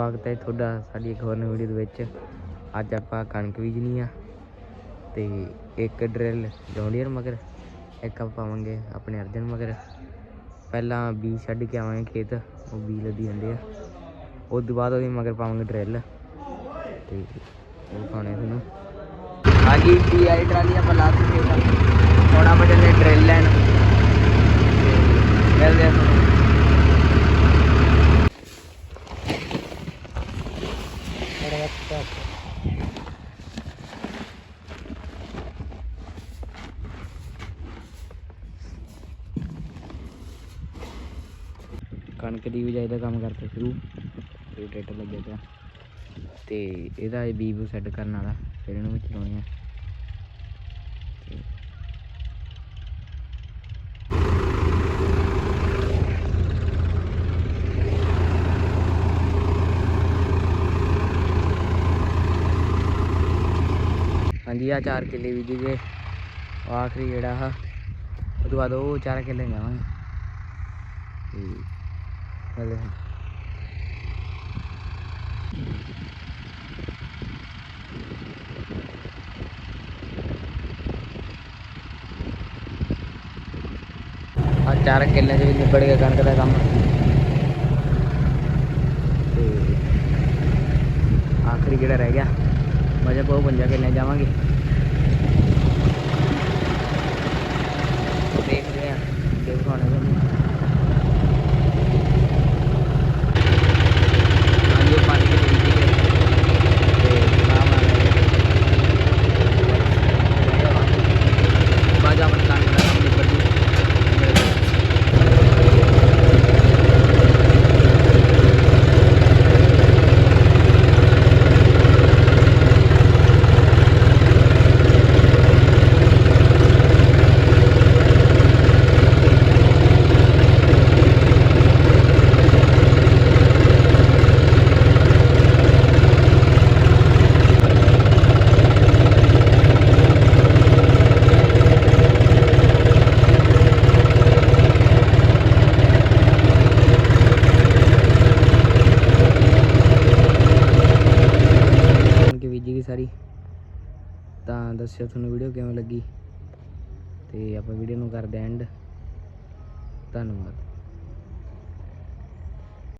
ਸਵਾਗਤ ਹੈ ਤੁਹਾਡਾ ਸਾਡੀ ਇੱਕ ਹੋਰ ਨਵੀਂ ਵੀਡੀਓ ਦੇ ਵਿੱਚ। ਅੱਜ ਆਪਾਂ ਕਣਕ ਬੀਜਣੀ ਆ ਤੇ ਇੱਕ ਡਰਿਲ ਜੌਂਡੀਅਰ ਮਗਰ, ਇੱਕ ਆਪਾਂ ਪਾਵਾਂਗੇ ਆਪਣੇ ਅਰਜਨ ਮਗਰ। ਪਹਿਲਾਂ ਬੀਜ ਛੱਡ ਕੇ ਆਵਾਂਗੇ ਖੇਤ, ਉਹ ਬੀਜ ਲੱਦੀ ਜਾਂਦੇ ਆ। ਉਸ ਤੋਂ ਬਾਅਦ ਉਹਦੇ ਮਗਰ ਪਾਵਾਂਗੇ ਡਰਿਲ ਤੇ ਉਹ ਪਾਉਣੇ ਤੁਹਾਨੂੰ। ਹਾਂਜੀ, ਪੀ ਆਈ ਟਰਾਲੀ ਆਪਾਂ ਲਾ ਦਿੱਤੀ ਹੁਣ ਆਪਾਂ ਚੱਲੇ ਡਰਿਲ ਲੈਣ। ਮਿਲਦੇ ਆ ਤੁਹਾਨੂੰ ਕਣਕ ਦੀ ਬਿਜਾਈ ਦਾ ਕੰਮ ਕਰਤਾ ਸ਼ੁਰੂ। ਤੇ ਲੱਗਿਆ ਪਿਆ। ਤੇ ਇਹਦਾ ਇਹ ਬੀਜ ਸੈੱਟ ਕਰਨ ਵਾਲਾ। ਫਿਰ ਇਹਨੂੰ ਵਿੱਚ ਲਾਉਣੀ ਆ। ਹਾਂਜੀ ਆ ਚਾਰ ਕਿੱਲੇ ਬੀਜੇ ਜੇ ਆਖਰੀ ਜਿਹੜਾ ਆ ਉਹ ਤੋਂ ਬਾਅਦ ਉਹ 4 ਕਿੱਲੇ ਜਾਵਾਂਗੇ ਤੇ ਹਲੇ ਆ ਚਾਰ ਕਿੱਲੇ ਚ ਵੀ ਨਿਬੜ ਗਿਆ ਕਣਕ ਦਾ ਕੰਮ। ਤੇ ਆਖਰੀ ਜਿਹੜਾ ਰਹਿ ਗਿਆ। ਮਜਾ ਕੋ ਪੰਜਾ ਕਿੱਲੇ ਜਾਵਾਂਗੇ ਦੇਖਦੇ ਆ ਜੇ ਖਾਣੇ ਤੁਹਾਨੂੰ ਹਾਂਜੀ ਉਹ ਪਾਣੀ ਦੀ ਟੈਂਕੀ ਹੈ ਤੇ ਨਾਮ ਆ ਬਾਜਾ ਆਪਣਾ ਕੰਮ ਦਾ ਕੰਮ ਨਿਬੜ ਜੂ ਕਣਕ ਬੀਜੀ ਤਾਂ ਦੱਸਿਓ ਤੁਹਾਨੂੰ ਵੀਡੀਓ ਕਿਵੇਂ ਲੱਗੀ? ਤੇ ਆਪਾਂ ਵੀਡੀਓ ਨੂੰ ਕਰਦੇ ਐਂਡ ਧੰਨਵਾਦ।